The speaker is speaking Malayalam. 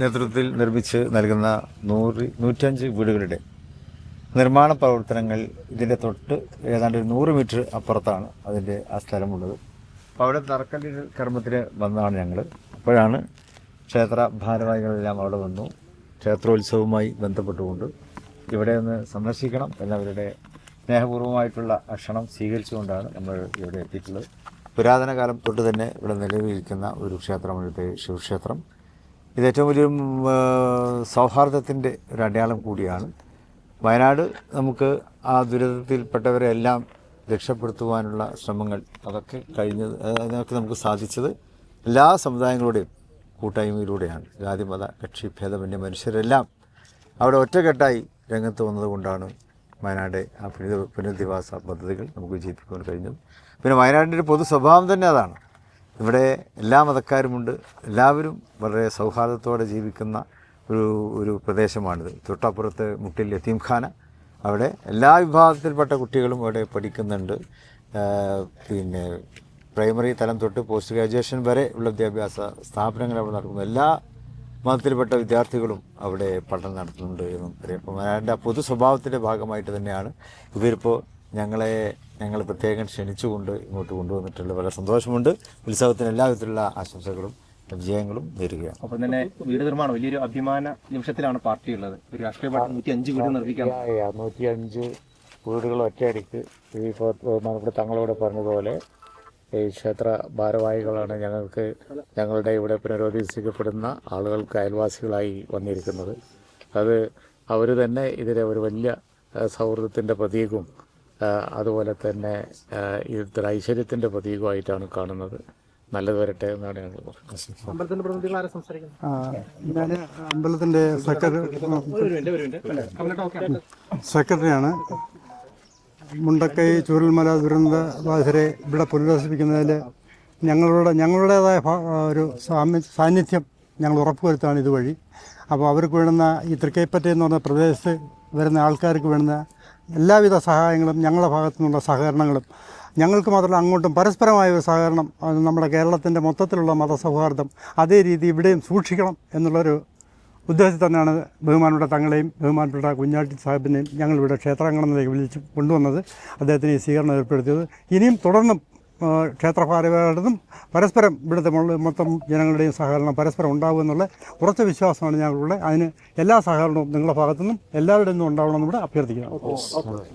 നേതൃത്വത്തിൽ നിർമ്മിച്ച് നൽകുന്ന നൂറ് നൂറ്റഞ്ച് വീടുകളുടെ നിർമ്മാണ പ്രവർത്തനങ്ങൾ ഇതിന്റെ തൊട്ട് ഏതാണ്ട് ഒരു നൂറ് മീറ്റർ അപ്പുറത്താണ് അതിന്റെ ആ സ്ഥലമുള്ളത്. അപ്പോൾ അവിടെ തറക്കല്ലിടൽ കർമ്മത്തിന് വന്നതാണ് ഞങ്ങൾ അപ്പോഴാണ് ക്ഷേത്ര ഭാരവാഹികളെല്ലാം അവിടെ വന്നു. ക്ഷേത്രോത്സവവുമായി ബന്ധപ്പെട്ടുകൊണ്ട് ഇവിടെ ഒന്ന് സന്ദർശിക്കണം. എല്ലാവരുടെ സ്നേഹപൂർവമായിട്ടുള്ള ഭക്ഷണം സ്വീകരിച്ചുകൊണ്ടാണ് നമ്മൾ ഇവിടെ എത്തിയിട്ടുള്ളത്. പുരാതന കാലം തൊട്ട് തന്നെ ഇവിടെ നിലവിലിരിക്കുന്ന ഒരു ക്ഷേത്രമാണ് ശിവക്ഷേത്രം. ഇത് ഏറ്റവും വലിയ സൗഹാർദ്ദത്തിന്റെ ഒരു അടയാളം കൂടിയാണ്. വയനാട് നമുക്ക് ആ ദുരിതത്തിൽപ്പെട്ടവരെ എല്ലാം രക്ഷപ്പെടുത്തുവാനുള്ള ശ്രമങ്ങൾ അതൊക്കെ കഴിഞ്ഞത് അതിനൊക്കെ നമുക്ക് സാധിച്ചത് എല്ലാ സമുദായങ്ങളുടെയും കൂട്ടായ്മയിലൂടെയാണ്. ജാതി മത കക്ഷി ഭേദമന്യ മനുഷ്യരെല്ലാം അവിടെ ഒറ്റക്കെട്ടായി രംഗത്ത് വന്നതുകൊണ്ടാണ് വയനാട് ആ പുനര പുനരധിവാസ പദ്ധതികൾ നമുക്ക് വിജയിപ്പിക്കാൻ കഴിഞ്ഞു. പിന്നെ വയനാടിന്റെ ഒരു പൊതു സ്വഭാവം തന്നെ അതാണ്. ഇവിടെ എല്ലാ മതക്കാരുമുണ്ട്. എല്ലാവരും വളരെ സൗഹാർദ്ദത്തോടെ ജീവിക്കുന്ന ഒരു ഒരു പ്രദേശമാണിത്. തൊട്ടപ്പുറത്ത് മുട്ടിൽ യത്തീംഖാന അവിടെ എല്ലാ വിഭാഗത്തിൽപ്പെട്ട കുട്ടികളും അവിടെ പഠിക്കുന്നുണ്ട്. പിന്നെ പ്രൈമറി തലം തൊട്ട് പോസ്റ്റ് ഗ്രാജുവേഷൻ വരെ ഉള്ള വിദ്യാഭ്യാസ സ്ഥാപനങ്ങൾ അവിടെ നടക്കുന്നു. എല്ലാ മതത്തിൽപ്പെട്ട വിദ്യാർത്ഥികളും അവിടെ പഠനം നടത്തുന്നുണ്ട് എന്നും അറിയാം. അപ്പം അതിന്റെ ആ പൊതു സ്വഭാവത്തിന്റെ ഭാഗമായിട്ട് തന്നെയാണ് ഇവരിപ്പോൾ ഞങ്ങളെ ഞങ്ങൾ പ്രത്യേകം ക്ഷണിച്ചുകൊണ്ട് ഇങ്ങോട്ട് കൊണ്ടുവന്നിട്ടുള്ള വളരെ സന്തോഷമുണ്ട്. ഉത്സവത്തിന് എല്ലാവിധത്തിലുള്ള ആശംസകളും വിജയങ്ങളും നേരുകയാണ്. ഒപ്പം തന്നെ വീട് നിർമ്മാണം വലിയൊരു അഭിമാന നിമിഷത്തിലാണ് പാർട്ടി ഉള്ളത് ഒരു രാഷ്ട്രീയ പാർട്ടി നൂറ്റി അഞ്ച് വീട് നൂറ്റി അഞ്ച് വീടുകൾ ഒറ്റയടിക്ക് ഈ ഇപ്പോൾ തങ്ങളോട് പറഞ്ഞതുപോലെ ഈ ക്ഷേത്ര ഭാരവാഹികളാണ് ഞങ്ങൾക്ക് ഞങ്ങളുടെ ഇവിടെ പുനരധിവസിക്കപ്പെടുന്ന ആളുകൾക്ക് അയൽവാസികളായി വന്നിരിക്കുന്നത്. അത് അവർ തന്നെ ഇതിലെ ഒരു വലിയ സൗഹൃദത്തിന്റെ പ്രതീകവും അതുപോലെ തന്നെ ഇതിൽ ഇതൊരു ഐശ്വര്യത്തിന്റെ പ്രതീകമായിട്ടാണ് കാണുന്നത്. നല്ലത് വരട്ടെ എന്നാണ് ഞങ്ങൾ ഞാൻ അമ്പലത്തിന്റെ സെക്രട്ടറി സെക്രട്ടറിയാണ്. മുണ്ടക്കൈ ചൂരൽമല ദുരന്ത ബാധിതരെ ഇവിടെ പുനരധിവസിപ്പിക്കുന്നതിൽ ഞങ്ങളുടെ ഞങ്ങളുടേതായ ഒരു സാന്നിധ്യം ഞങ്ങൾ ഉറപ്പുവരുത്താണ് ഇതുവഴി. അപ്പോൾ അവർക്ക് വേണ്ടുന്ന ഈ തൃക്കൈപ്പറ്റ എന്ന് പറഞ്ഞ പ്രദേശത്ത് വരുന്ന ആൾക്കാർക്ക് വേണ്ടുന്ന എല്ലാവിധ സഹായങ്ങളും ഞങ്ങളുടെ ഭാഗത്തു നിന്നുള്ള സഹകരണങ്ങളും. ഞങ്ങൾക്ക് മാത്രമല്ല അങ്ങോട്ടും പരസ്പരമായ ഒരു സഹകരണം നമ്മുടെ കേരളത്തിന്റെ മൊത്തത്തിലുള്ള മതസൗഹാർദ്ദം അതേ രീതി ഇവിടെയും സൂക്ഷിക്കണം എന്നുള്ളൊരു ഉദ്ദേശത്തിൽ തന്നെയാണ് ബഹുമാനപ്പെട്ട തങ്ങളെയും ബഹുമാനപ്പെട്ട കുഞ്ഞാട്ടി സാഹിബിനെയും ഞങ്ങളിവിടെ ക്ഷേത്രാങ്കണത്തിലേക്ക് വിളിച്ച് കൊണ്ടുവന്നത്. അദ്ദേഹത്തിന് ഈ സ്വീകരണം ഏർപ്പെടുത്തിയത്. ഇനിയും തുടർന്നും ആ, പരസ്പരം ഇവിടുത്തെ മൊത്തം ജനങ്ങളുടെയും സഹകരണം പരസ്പരം ഉണ്ടാകും എന്നുള്ള ഉറച്ച വിശ്വാസമാണ് ഞങ്ങളുടെ അതിന് എല്ലാ സഹകരണവും നിങ്ങളുടെ ഭാഗത്തു നിന്നും എല്ലാവരുടെ നിന്നും ഉണ്ടാവണമെന്ന് അഭ്യർത്ഥിക്കുന്നു.